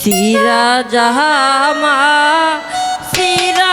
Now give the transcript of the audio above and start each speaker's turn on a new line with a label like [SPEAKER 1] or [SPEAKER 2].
[SPEAKER 1] সিরা জাহামা সিরা